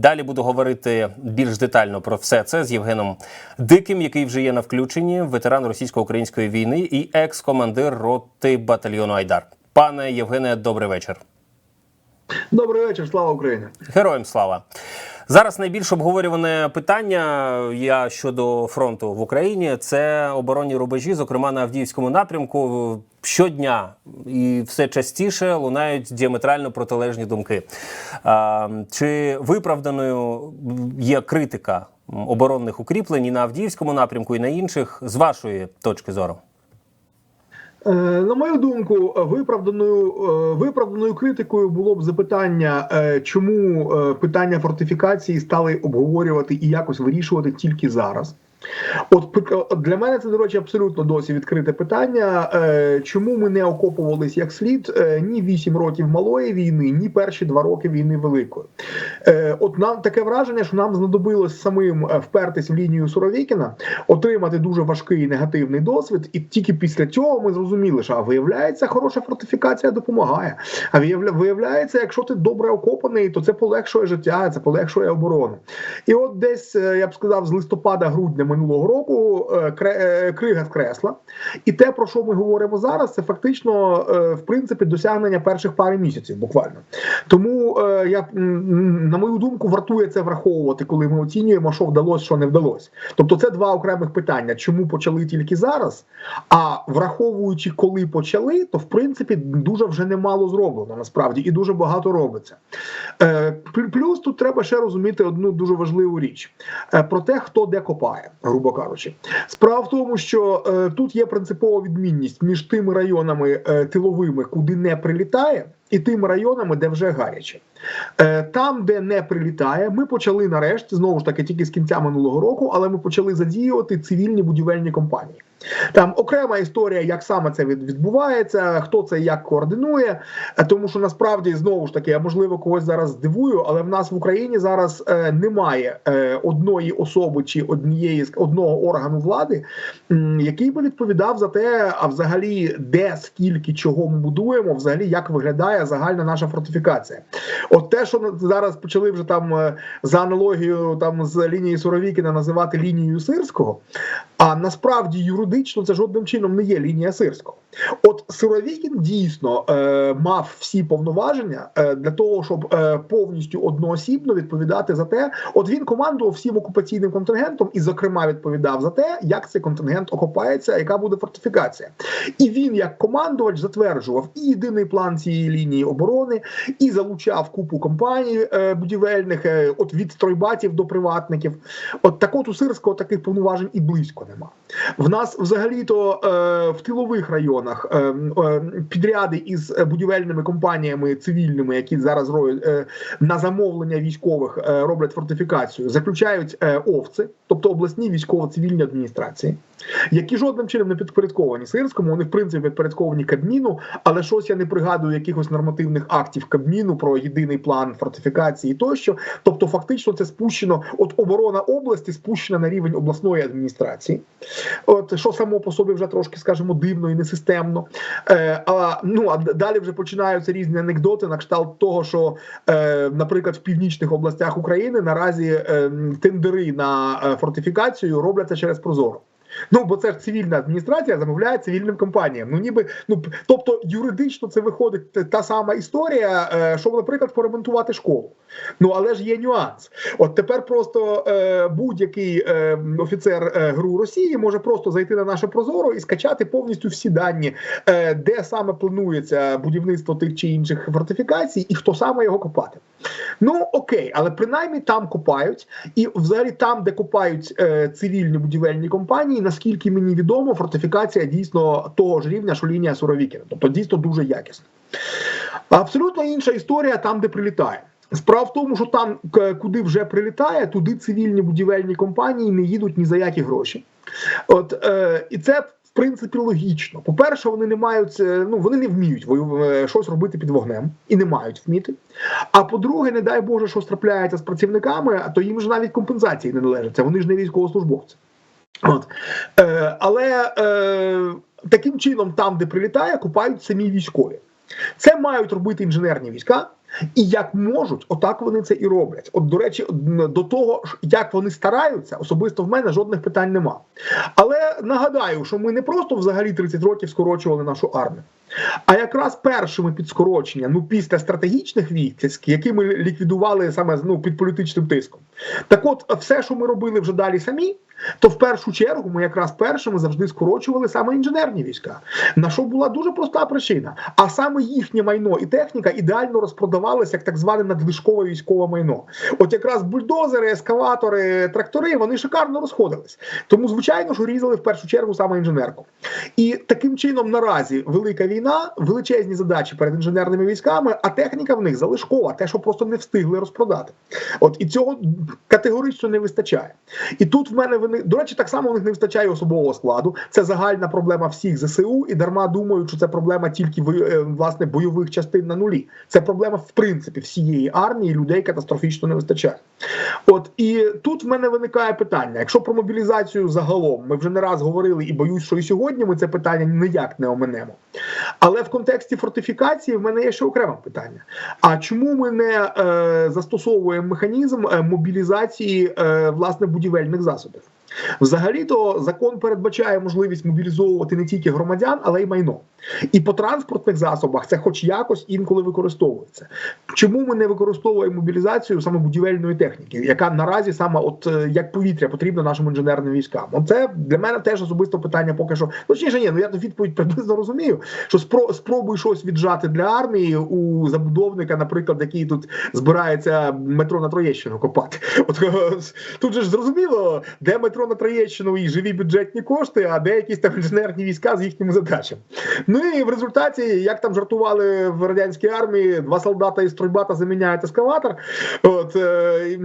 Далі буду говорити більш детально про все це з Євгеном Диким, який вже є на включенні, ветеран російсько-української війни і екс-командир роти батальйону Айдар. Пане Євгене, добрий вечір. Добрий вечір, слава Україні. Героям слава. Зараз найбільш обговорюване питання я щодо фронту в Україні це оборонні рубежі, зокрема на Авдіївському напрямку. Щодня і все частіше лунають діаметрально протилежні думки. Чи виправданою є критика оборонних укріплень і на Авдіївському напрямку, і на інших з вашої точки зору? Е, На мою думку, виправданою е, виправданою критикою було б запитання, е, чому питання фортифікації стали обговорювати і якось вирішувати тільки зараз. От для мене це, до речі, абсолютно досі відкрите питання. Е, Чому ми не окопувались як слід е, ні 8 років малої війни, ні перші 2 роки війни великої. Е, От нам таке враження, що нам знадобилось самим впертись в лінію Суровікіна, отримати дуже важкий негативний досвід, і тільки після цього ми зрозуміли, що а виявляється, хороша фортифікація допомагає. А виявля- виявляється, якщо ти добре окопаний, то це полегшує життя, це полегшує оборону. І от десь я б сказав, з листопада-грудня минулого року е, кре- е, крига скресла. І те, про що ми говоримо зараз, це фактично е, в принципі досягнення перших пари місяців, буквально. Тому я на мою думку вартує це враховувати, коли ми оцінюємо, що вдалося, що не вдалося. Тобто, це два окремих питання: чому почали тільки зараз? А враховуючи, коли почали, то в принципі дуже вже немало зроблено насправді і дуже багато робиться. Плюс тут треба ще розуміти одну дуже важливу річ про те, хто де копає, грубо кажучи. Справа в тому, що е, тут є принципова відмінність між тими районами е, тиловими, куди не прилітає, і тими районами, де вже гаряче. Е, Там, де не прилітає, ми почали нарешті знову ж таки тільки з кінця минулого року, але ми почали задіювати цивільні будівельні компанії. Там окрема історія, як саме це відбувається, хто це як координує. Е, Тому що насправді знову ж таки, я можливо когось зараз здивую, але в нас в Україні зараз е, немає е, одної особи чи однієї одного органу влади, м, який би відповідав за те, а взагалі де скільки чого ми будуємо, взагалі як виглядає загальна наша фортифікація. От те, що зараз почали вже там е, за аналогією там з лінії Суровікіна називати лінією Сирського. А насправді юридично це жодним чином не є лінія Сирського. От Суровікін дійсно е, мав всі повноваження е, для того, щоб е, повністю одноосібно відповідати за те. От він командував всім окупаційним контингентом і, зокрема, відповідав за те, як цей контингент окопається, яка буде фортифікація. І він, як командувач, затверджував і єдиний план цієї лінії оборони, і залучав купу компаній е, будівельних, е, от від стройбатів до приватників. От так от у Сирського таких повноважень і близько нема. В нас взагалі-то е, в тилових районах е, е, підряди із будівельними компаніями цивільними, які зараз роють на замовлення військових роблять фортифікацію, заключають овці, тобто обласні військово-цивільні адміністрації, які жодним чином не підпорядковані Сирському. Вони в принципі підпорядковані Кабміну, але щось я не пригадую якихось нормативних актів Кабміну про єдиний план фортифікації тощо. Тобто, фактично, це спущено. От оборона області спущена на рівень обласної адміністрації. От що само по собі вже трошки, скажімо, дивно і несистемно. Е, а, ну а далі вже починаються різні анекдоти на кшталт того, що, е, наприклад, в північних областях України наразі е, тендери на е, фортифікацію робляться через Прозоро. Ну, бо це ж цивільна адміністрація замовляє цивільним компаніям. Ну, ніби ну тобто юридично це виходить та- сама історія, е, щоб, наприклад, поремонтувати школу. Ну але ж є нюанс. От тепер просто е, будь-який е, офіцер е, ГРУ Росії може просто зайти на наше прозоро і скачати повністю всі дані, е, де саме планується будівництво тих чи інших фортифікацій, і хто саме його копати. Ну окей, але принаймні там копають, і взагалі там, де копають е, цивільні будівельні компанії, наскільки мені відомо, фортифікація дійсно того ж рівня, що лінія Суровікіна, тобто дійсно дуже якісна. Абсолютно інша історія там, де прилітає. Справа в тому, що там, куди вже прилітає, туди цивільні будівельні компанії не їдуть ні за які гроші. От е, і це в принципі логічно. По-перше, вони не мають, е, ну вони не вміють е, щось робити під вогнем і не мають вміти. А по-друге, не дай Боже, що трапляється з працівниками, а то їм ж навіть компенсації не належаться. Вони ж не військовослужбовці. От. Е, але е, таким чином, там, де прилітає, купають самі військові. Це мають робити інженерні війська, І як можуть, отак вони це і роблять. От, до речі, до того, як вони стараються, особисто в мене жодних питань нема. Але нагадаю, що ми не просто взагалі 30 років скорочували нашу армію. А якраз першими під скорочення, ну після стратегічних військ, які ми ліквідували саме ну, під політичним тиском. Так от, все, що ми робили вже далі самі, то в першу чергу ми якраз першими завжди скорочували саме інженерні війська. На що була дуже проста причина. А саме їхнє майно і техніка ідеально розпродавалися як так зване надлишкове військове майно. От якраз бульдозери, ескаватори, трактори вони шикарно розходились. Тому, звичайно, що різали в першу чергу саме інженерку. І таким чином наразі велика війна, величезні задачі перед інженерними військами, а техніка в них залишкова, те, що просто не встигли розпродати. От і цього категорично не вистачає. І тут в мене вони до речі, так само в них не вистачає особового складу. Це загальна проблема всіх ЗСУ, і дарма думають, що це проблема тільки е, власне бойових частин на нулі. Це проблема в принципі всієї армії. Людей катастрофічно не вистачає. От і тут в мене виникає питання: якщо про мобілізацію загалом ми вже не раз говорили, і боюсь, що і сьогодні ми це питання ніяк не оминемо. Але в контексті фортифікації в мене є ще окреме питання: а чому ми не е, застосовуємо механізм е, мобілізації е, власне будівельних засобів? Взагалі-то закон передбачає можливість мобілізовувати не тільки громадян, але й майно. І по транспортних засобах це, хоч якось, інколи використовується. Чому ми не використовуємо мобілізацію саме будівельної техніки, яка наразі саме от е, як повітря потрібна нашим інженерним військам? Оце для мене теж особисто питання. Поки що точніше, ні, ну я ту відповідь приблизно розумію. Що спро спробуй щось віджати для армії у забудовника, наприклад, який тут збирається метро на Троєщину копати. От тут же ж зрозуміло, де метро на Троєщину і живі бюджетні кошти, а де якісь там інженерні війська з їхніми задачами. Ну і в результаті, як там жартували в радянській армії, два солдата із стройбата заміняють ескаватор. От е,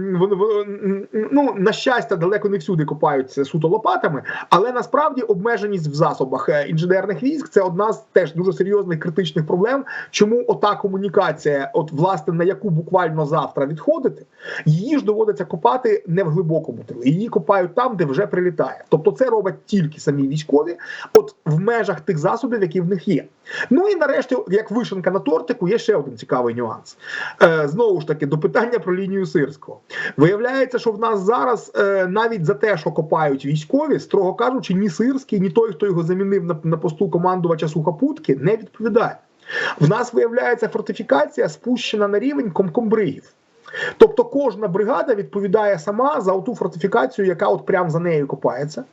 ну на щастя, далеко не всюди копаються суто лопатами, але насправді обмеженість в засобах е, інженерних військ це одна з теж дуже серйозних критичних проблем. Чому ота комунікація, от власне на яку буквально завтра відходити, її ж доводиться копати не в глибокому тилі. Її копають там, де вже прилітає. Тобто, це роблять тільки самі військові, от в межах тих засобів, які в них є. Ну і нарешті, як вишенка на тортику, є ще один цікавий нюанс. Е, Знову ж таки, до питання про лінію Сирського. Виявляється, що в нас зараз е, навіть за те, що копають військові, строго кажучи, ні Сирський, ні той, хто його замінив на, на посту командувача сухопутки, не відповідає. В нас виявляється фортифікація спущена на рівень комкомбригів. Тобто кожна бригада відповідає сама за ту фортифікацію, яка от прямо за нею копається.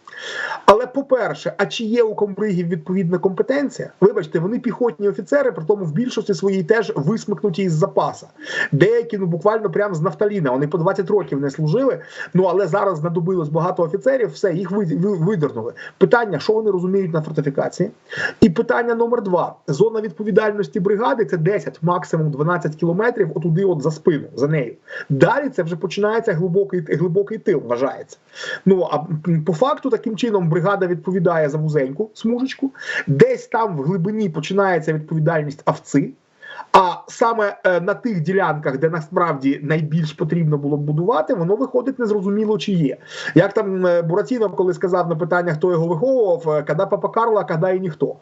Але по-перше, а чи є у комбригів відповідна компетенція? Вибачте, вони піхотні офіцери, при тому в більшості своїй теж висмикнуті із запаса. Деякі ну буквально прямо з нафталіна. Вони по 20 років не служили. Ну але зараз знадобилось багато офіцерів, все їх видернули. Питання, що вони розуміють на фортифікації? І питання номер два: зона відповідальності бригади це 10, максимум 12 кілометрів. Отуди, от за спину, за нею. Далі це вже починається глибокий глибокий тил, вважається. Ну а по факту таким чином бригада відповідає за вузеньку смужечку, десь там в глибині починається відповідальність авци. А саме е, на тих ділянках, де насправді найбільш потрібно було б будувати, воно виходить незрозуміло, чи є. Як там е, Буратінов, коли сказав на питання, хто його виховував, е, коли папа Карло, а коли і ніхто.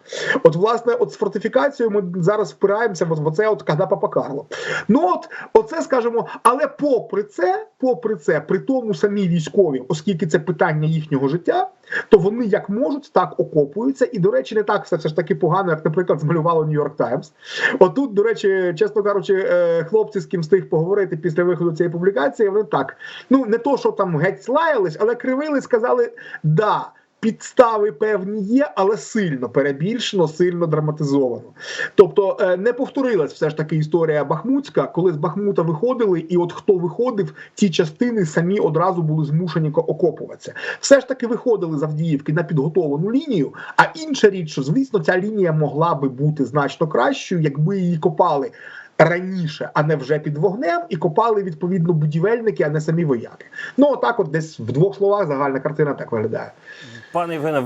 От, власне, от з фортифікацією ми зараз впираємося в оце, от коли папа Карло. Ну от, оце скажемо, але попри це, попри це, при тому самі військові, оскільки це питання їхнього життя, то вони як можуть, так окопуються. І, до речі, не так все, все ж таки погано, як, наприклад, змалювало Нью-Йорк Таймс. Отут, до речі, чесно кажучи, хлопці, з ким встиг поговорити після виходу цієї публікації, вони так. Ну не то, що там геть слаялись, але кривили, сказали да. Підстави певні є, але сильно перебільшено, сильно драматизовано. Тобто не повторилась все ж таки історія Бахмутська, коли з Бахмута виходили, і от хто виходив, ті частини самі одразу були змушені окопуватися. Все ж таки виходили з Авдіївки на підготовлену лінію. А інша річ, що звісно, ця лінія могла би бути значно кращою, якби її копали. Раніше, а не вже під вогнем, і копали відповідно будівельники, а не самі вояки. Ну отак, от десь в двох словах загальна картина так виглядає. Пане Євгене,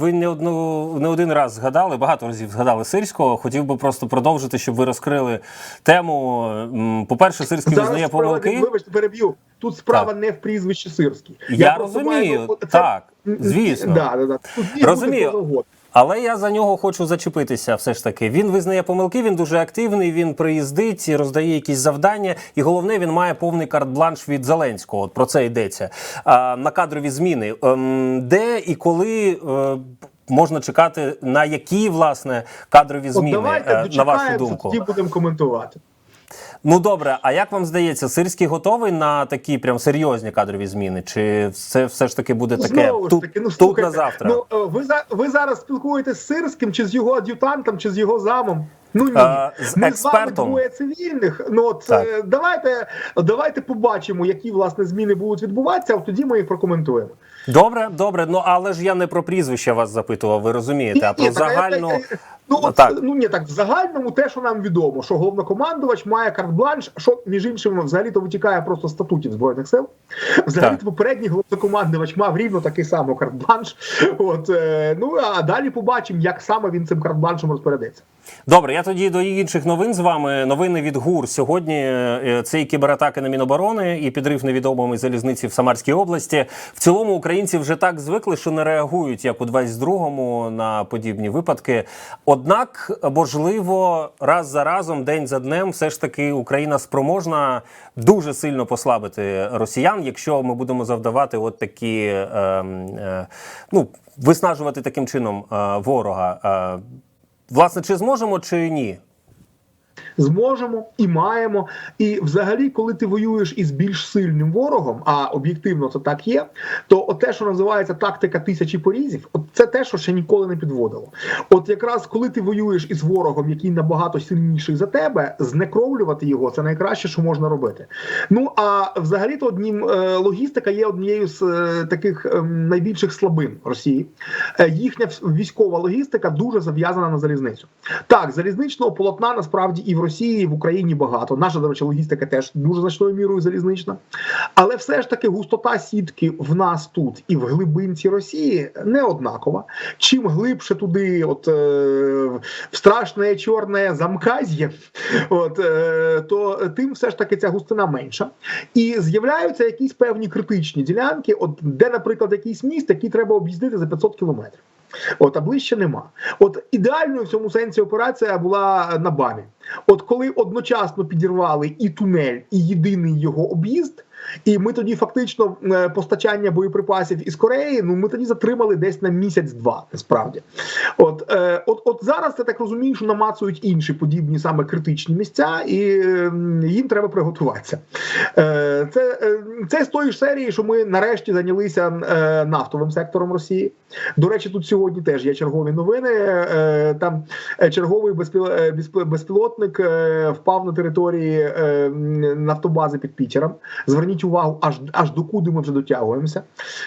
ви не одну не один раз згадали, багато разів згадали сирського. Хотів би просто продовжити, щоб ви розкрили тему. По-перше, сирський визнає помилки. Вибачте, переб'ю. Тут справа так. не в прізвищі Сирський. Я, Я розумію. Це... так, звісно. Да, да, да. Розумію. Але я за нього хочу зачепитися. Все ж таки. Він визнає помилки, він дуже активний. Він приїздить, роздає якісь завдання, і головне, він має повний карт-бланш від Зеленського. От про це йдеться а, на кадрові зміни. Ем, де і коли е, можна чекати на які власне кадрові От зміни давайте е, на вашу думку? тоді будемо коментувати. Ну добре, а як вам здається, Сирський готовий на такі прям серйозні кадрові зміни? Чи це все ж таки буде таке Знову ж таки, ну тут слухайте, на завтра? Ну е, ви за ви зараз спілкуєтесь з Сирським, чи з його ад'ютантом, чи з його замом? Ну ні, А, з ми експертом? з вами двоє цивільних. Ну от Так. е, давайте давайте побачимо, які власне зміни будуть відбуватися. а Тоді ми їх прокоментуємо. Добре, добре. Ну але ж я не про прізвище вас запитував, ви розумієте, а про так, загальну. е, е, Ну, от, Так. ну ні, так в загальному те, що нам відомо, що головнокомандувач має карт-бланш, що між іншим взагалі то витікає просто статутів збройних сил. Взагалі то попередній головнокомандувач мав рівно такий самий карт-бланш. От е, ну а далі побачимо, як саме він цим карт-бланшем розпорядиться. Добре, я тоді до інших новин з вами. Новини від ГУР. Сьогодні е, це і кібератаки на Міноборони, і підрив невідомої залізниці в Самарській області. В цілому українці вже так звикли, що не реагують як у 22-му на подібні випадки. Однак, можливо, раз за разом, день за днем, все ж таки Україна спроможна дуже сильно послабити росіян, якщо ми будемо завдавати от такі, е, е, ну виснажувати таким чином е, ворога. Е, Власне, чи зможемо, чи ні? Зможемо і маємо. І взагалі, коли ти воюєш із більш сильним ворогом, а об'єктивно це так є, то те, що називається тактика тисячі порізів, от це те, що ще ніколи не підводило. От якраз коли ти воюєш із ворогом, який набагато сильніший за тебе, знекровлювати його це найкраще, що можна робити. Ну а взагалі то однім е, логістика є однією з е, таких е, найбільших слабин Росії. Е, їхня військова логістика дуже зав'язана на залізницю. Так, залізничного полотна насправді і в Росії, в Україні багато. Наша, до речі, логістика теж дуже значною мірою залізнична. Але все ж таки густота сітки в нас тут і в глибинці Росії не однакова. Чим глибше туди, от е, в страшне чорне замказ'є, от е, то тим все ж таки ця густина менша. І з'являються якісь певні критичні ділянки, от де, наприклад, якийсь міст, який треба об'їздити за 500 кілометрів. От, а ближче нема. От ідеальною в цьому сенсі операція була на БАМі. От коли одночасно підірвали і тунель, і єдиний його об'їзд, і ми тоді фактично е, постачання боєприпасів із Кореї, ну ми тоді затримали десь на місяць-два, насправді. От, е, от, от зараз я так розумію, що намацують інші подібні саме критичні місця, і їм треба приготуватися. Е, це, це з тої ж серії, що ми нарешті зайнялися нафтовим сектором Росії. До речі, тут сьогодні теж є чергові новини. Там черговий безпіл- безп- безпілотник впав на території нафтобази під Пітером. Зверніть увагу, аж аж докуди ми вже дотягуємося.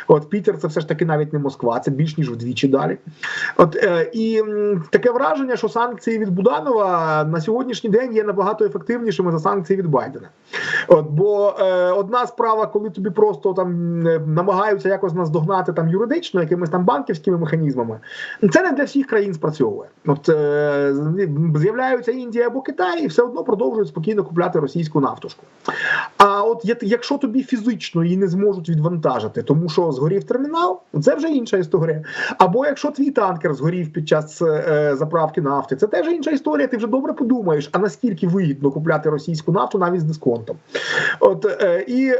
От Пітер це все ж таки навіть не Москва, це більш ніж вдвічі далі. От е, і таке враження, що санкції від Буданова на сьогоднішній день є набагато ефективнішими за санкції від Байдена. От бо е, одна справа, коли тобі просто там е, намагаються якось наздогнати там юридично, якимись там банківськими механізмами, це не для всіх країн спрацьовує. От е, з'являються Індія або Китай, і все одно продовжують спокійно купляти російську нафтошку. А от якщо тобі фізично її не зможуть відвантажити, тому що згорів термінал, це вже інша історія. Або якщо твій танкер згорів під час е, заправки нафти, це теж інша історія. Ти вже добре подумаєш, а наскільки вигідно купляти російську нафту навіть з дисконтом. От е, і е,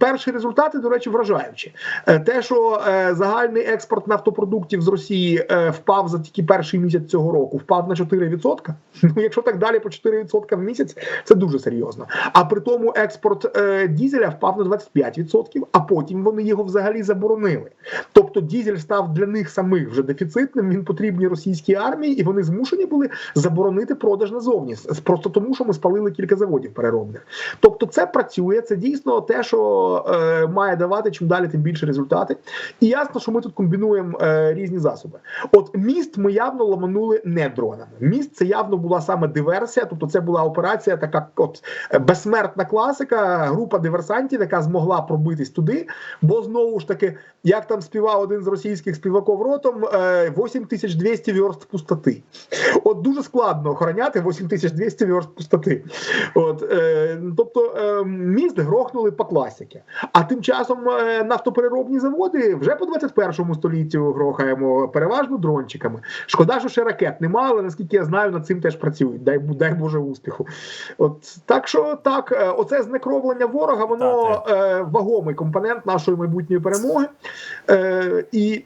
перші результати, до речі, вражаючі. Е, те, що е, загальний експорт нафтопродуктів з Росії е, впав за тільки перший місяць цього року, впав на 4%. Ну, якщо так далі по 4% в місяць, це дуже серйозно. А при тому експорт е, дізеля впав на 25%, а потім вони його взагалі заборонили. Тобто дізель став для них самих вже дефіцитним. Він потрібний російській армії, і вони змушені були заборонити продаж назовні. Просто тому, що ми спалили кілька заводів переробних. Тобто, це працює. Це дійсно те, що е, має давати чим далі, тим більше результати. І ясно, що ми тут комбінуємо е, різні засоби. От міст ми явно ламанули не дронами. Міст це явно була саме диверсія, тобто це була операція, така от е, безсмертна класика, група диверсантів, яка змогла пробитись туди. Бо знову ж таки, як там співав один з російських співаків ротом, е, 8200 верст пустоти. От дуже складно охороняти 8200 верст пустоти. От, е, тобто, е, міст грохнули по класіки. А тим часом е, нафтопереробні заводи вже по 21 століттю грохаємо переважно дрончиками. Шкода, що ще ракет немає, але наскільки я знаю, над цим теж працюють. Дай, дай Боже успіху. От так що так, е, оце знекровлення ворога, воно е, вагомий компонент нашої майбутньої перемоги. Е, і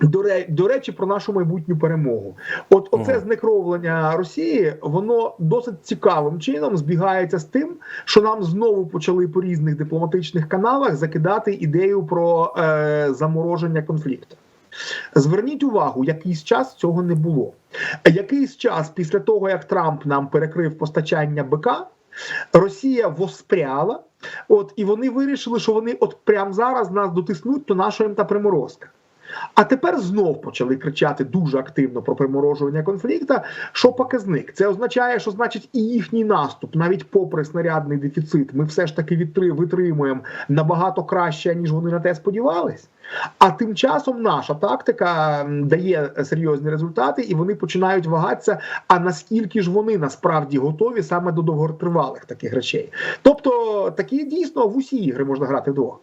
до, до речі, про нашу майбутню перемогу. От оце знекровлення Росії, воно досить цікавим чином збігається з тим, що нам знову почали по різних дипломатичних каналах закидати ідею про е, замороження конфлікту. Зверніть увагу, якийсь час цього не було. Якийсь час після того, як Трамп нам перекрив постачання БК, Росія воспряла, от і вони вирішили, що вони от прямо зараз нас дотиснуть до нашої та приморозка. А тепер знов почали кричати дуже активно про приморожування конфлікту. Що показник? Це означає, що значить і їхній наступ, навіть попри снарядний дефіцит, ми все ж таки витримуємо набагато краще, ніж вони на те сподівались. А тим часом наша тактика дає серйозні результати, і вони починають вагатися. А наскільки ж вони насправді готові саме до довготривалих таких речей? Тобто, такі дійсно в усі ігри можна грати вдвох.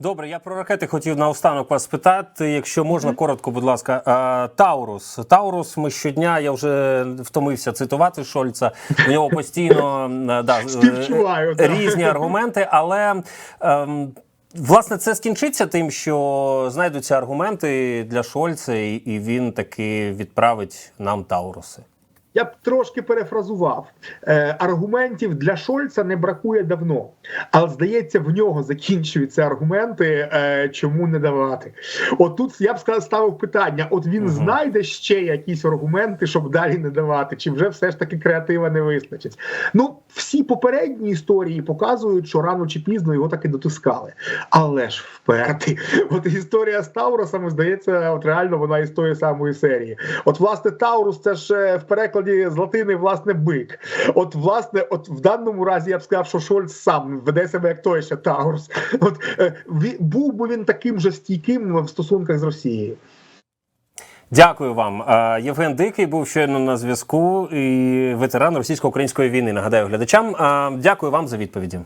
Добре, я про ракети хотів наостанок вас спитати. Якщо можна, коротко, будь ласка. Таурус. Таурус, ми щодня, я вже втомився цитувати Шольца. У нього постійно да, е, так. різні аргументи, але. Ем, Власне, це скінчиться тим, що знайдуться аргументи для Шольца, і він таки відправить нам Тауруси. Я б трошки перефразував. Е, аргументів для Шольца не бракує давно, але здається, в нього закінчуються аргументи, е, чому не давати. От тут я б сказав, ставив питання: от він Мгм. знайде ще якісь аргументи, щоб далі не давати, чи вже все ж таки креатива не вистачить. Ну, всі попередні історії показують, що рано чи пізно його таки дотискали. Але ж впертий. От історія з Таурусами, здається, от реально вона із тої самої серії. От, власне, Таурус, це ж е, в перекладі з латини, власне, бик. От, власне, от в даному разі я б сказав, що Шольц сам веде себе як той ще Таурс. От е, був би він таким же стійким в стосунках з Росією. Дякую вам. Е, Євген Дикий був щойно на зв'язку і ветеран російсько-української війни. Нагадаю глядачам. Е, Дякую вам за відповіді.